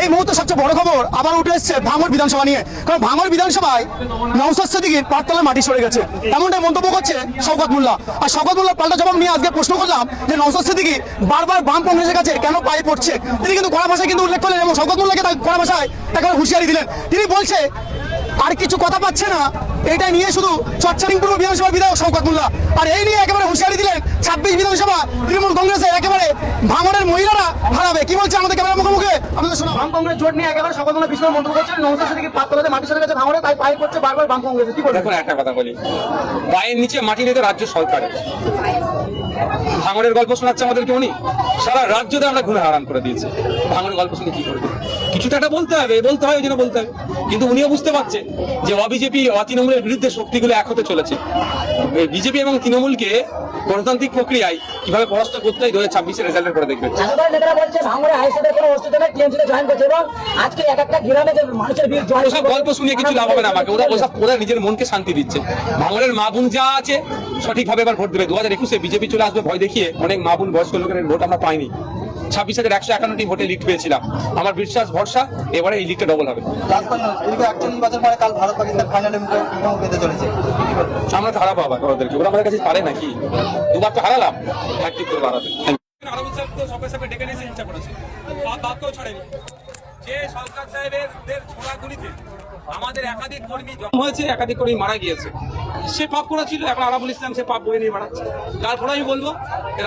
এই মুহূর্তে সবচেয়ে বড় খবর আবার উঠে এসছে ভাঙর বিধানসভা নিয়ে। কারণ ভাঙর বিধানসভায় নৌসাদ সিদ্দিকির পাঠতলায় মাটি সরে গেছে। এমনটাই মন্তব্য করছে শওকত মোল্লা। আর শওকত মোল্লার পাল্টা জবাব নিয়ে আজকে প্রশ্ন করলাম যে নৌসাদ সিদ্দিকি বারবার বাম কংগ্রেসের কাছে কেন পায়ে পড়ছে? তিনি কিন্তু কড়া ভাষায় কিন্তু উল্লেখ করলেন এবং শওকত মোল্লাকে কড়া ভাষায় তাকে হুঁশিয়ারি দিলেন। তিনি বলছে, আর কিছু কথা পাচ্ছে না এটা নিয়ে শুধু চচ্চারিংপুর বিধানসভার বিধায়ক শওকত মোল্লা। আর এই নিয়ে একেবারে হুঁশিয়ারি দিলেন ছাব্বিশ বিধানসভা তৃণমূল কংগ্রেসের একেবারে ভাঙনের মহিলারা হারাবে। কি বলছে আমাদের ক্যামেরা মুখোমুখি? আমাদের শোনা বাম কংগ্রেস জোট নিয়ে একেবারে শওকত মোল্লা বিষ্ণু মন্তব্য করছেন। নৌসাদ সিদ্দিকি পাতলাতে গেছে ভাঙনে তাই পায়ে পড়ছে বারবার বাম কংগ্রেস কি বলবেন? দেখুন একটা কথা বলি। পায়ের নিচে মাটি নিতে রাজ্য সরকারের ভাঙড়ের গল্প শোনাচ্ছে আমাদেরকে উনি সারা রাজ্যতে আমরা ঘুরে হারাম করে দিয়েছে। ভাঙড়ের গল্প শুনে কি করবে? কিছুটা একটা বলতে হবে বলতে হয় ওই জন্য বলতে হবে। কিন্তু উনিও বুঝতে পারছে যে অবিজেপি তৃণমূলের বিরুদ্ধে শক্তিগুলো এক হতে চলেছে। বিজেপি এবং তৃণমূলকে গণতান্ত্রিক প্রক্রিয়ায় কীভাবে পরাস্ত করতে হয় দু হাজার ছাব্বিশের রেজাল্টের পরে দেখবে নেতারা বলছে ভাঙড়ে আইসিদের কোনো অস্তিত্ব নেই টিএমসিতে জয়েন করছে এবং আজকে এক একটা গ্রামে যে মানুষের ভিড় জয় ওসব গল্প শুনিয়ে কিছু লাভ হবে না আমাকে। ওরা ওসব ওরা নিজের মনকে শান্তি দিচ্ছে। ভাঙড়ের মা বোন যা আছে সঠিকভাবে এবার ভোট দেবে। দু হাজার একুশে বিজেপি চলে আসবে ভয় দেখিয়ে অনেক মা বোন বয়স্ক লোকের ভোট আমরা পাইনি। ছাব্বিশ হাজার একশো একান্নটি ভোটে লিড পেয়েছিলাম। আমার বিশ্বাস ভরসা এবারে এই লিডটা ডবল হবে। আমরা হারাবো আবার ওদেরকে। ওরা আমাদের কাছে পারে নাকি? দুবার তো হারালাম। করে আরবিন সাহেব তো সবাই সাহেব ডেকে নিয়েছে ইচ্ছা করেছে। বাপ বাপকেও ছাড়েনি। যে সরকার সাহেবের ছোড়াগুলিতে আমাদের একাধিক কর্মী হয়েছে একাধিক কর্মী মারা গিয়েছে। সে পাপ করেছিল, এখন আরাবুল ইসলাম সে পাপ বয়ে নিয়ে বাড়াচ্ছে। তারপরে আমি বলব,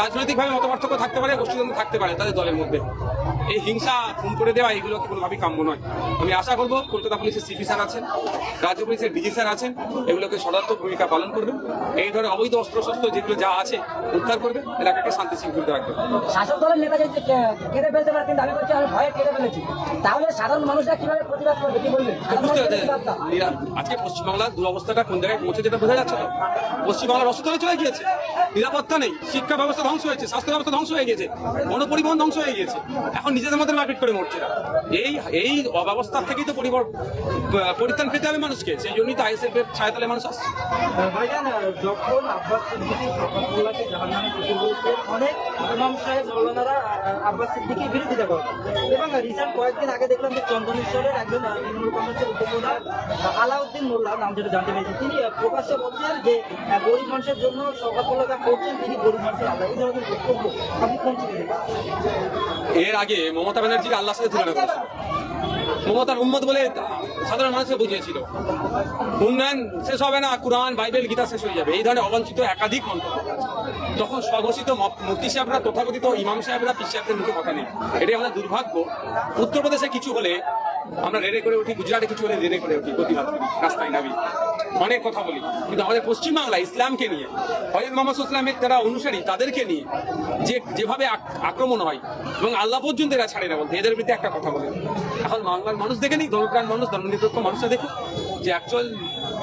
রাজনৈতিকভাবে মত পার্থক্য থাকতে পারে, গোষ্ঠীদ্বন্দ্ব থাকতে পারে তাদের দলের মধ্যে। এই হিংসা খুন করে দেওয়া এগুলো কোনোভাবেই কাম্য নয়। আমি আশা করব কলকাতা পুলিশের সিপি স্যার আছেন রাজ্য পুলিশের ডিজি স্যার আছেন এগুলোকে সদার্থক ভূমিকা পালন করবে। এই ধরনের অবৈধ অস্ত্র শস্ত্র যেগুলো যা আছে উদ্ধার করবে এলাকাকে শান্তি শৃঙ্খলিত রাখবে। শাসক দলের নেতা যদি কে- কেটে ফেলতে পারে কিন্তু আমি বলছি আমি ভয়ে কেটে ফেলেছি। তাহলে সাধারণ মানুষরা কীভাবে প্রতিবাদ করবে কি বলবেন। নিরা- আজকে পশ্চিমবাংলার দুরবস্থাটা কোন জায়গায় পৌঁছে যেটা বোঝা যাচ্ছে তো? পশ্চিমবাংলার অসুস্থ চলে গিয়েছে। নিরাপত্তা নেই শিক্ষা ব্যবস্থা ধ্বংস হয়েছে স্বাস্থ্য ব্যবস্থা ধ্বংস হয়ে গেছে গণপরিবহন ধ্বংস হয়ে গিয়েছে। এখন নিজেদের মধ্যে মারপিট করে মরছে। না। এই এই অব্যবস্থা থেকেই তো পরিত্রাণ পেতে হবে মানুষকে। সেই জন্যই তো আইএসএফ এর ছায়াতলে মানুষ আসছে। যখন আব্বাস অনেক ইমাম সাহেব মৌলানারা আহ, আব্বাস সিদ্দিকীর বিরোধিতা করে এবং রিসেন্ট কয়েকদিন আগে দেখলাম যে চন্দনেশ্বরের একজন আহ, তৃণমূল কংগ্রেসের উপপ্রধান আলাউদ্দিন মোল্লা নাম যেটা জানতে পেরেছি তিনি প্রকাশ্যে বলছেন যে গরিব মানুষের জন্য যা করছেন তিনি গরিব মানুষের আল্লাহ। এই ধরনের বক্তব্য আপনি কোন এর আগে মমতা ব্যানার্জিকে আল্লাহর সাথে তুলনা করেছিল মমতার উম্মত বলে সাধারণ মানুষকে বুঝিয়েছিল। উন্নয়ন শেষ হবে না, কোরআন, বাইবেল, গীতা শেষ হয়ে যাবে। এই ধরনের অবাঞ্ছিত একাধিক মন্তব্য করেছে। তখন স্বঘোষিত ম- মুফতি সাহেবরা, তথাকথিত ইমাম সাহেবরা পিস সাহেবদের মুখে কথা নেই। এটাই আমাদের দুর্ভাগ্য। উত্তরপ্রদেশে কিছু হলে আমরা রেড়ে করে উঠি, গুজরাটে কিছু হলে রেড়ে করে উঠি, প্রতিবাদ করি, রাস্তায় নামি। অনেক কথা বলি। কিন্তু আমাদের পশ্চিমবাংলা, ইসলামকে নিয়ে হজরত মোহাম্মদ ইসলামের যারা অনুসারী, তাদেরকে নিয়ে যে, যেভাবে আক- আক্রমণ হয়, এবং আল্লাহ পর্যন্ত এরা ছাড়ে না বলতে, এদের বিরুদ্ধে একটা কথা বলে। এখন বাংলার মানুষ দেখে নি, ধর্মপ্রাণ মানুষ, ধর্মনিরপেক্ষ মানুষরা দেখুক, যে অ্যাকচুয়াল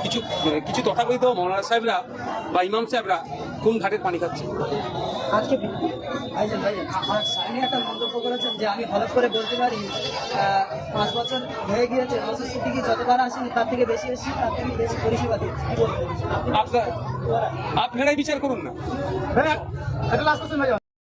কিছু কিছু তথাকথিত মৌলানা সাহেবরা বা ইমাম সাহেবরা কোন ঘাটের পানি খাচ্ছে আজকে আমার সামনে একটা মন্তব্য করেছেন যে আমি হঠাৎ করে বলতে পারি পাঁচ বছর হয়ে গিয়েছে নসর সিদ্দিকি যতবার আসেনি তার থেকে বেশি এসেছি তার থেকে বেশি পরিষেবা দিচ্ছি। আপনার আপনারাই বিচার করুন না।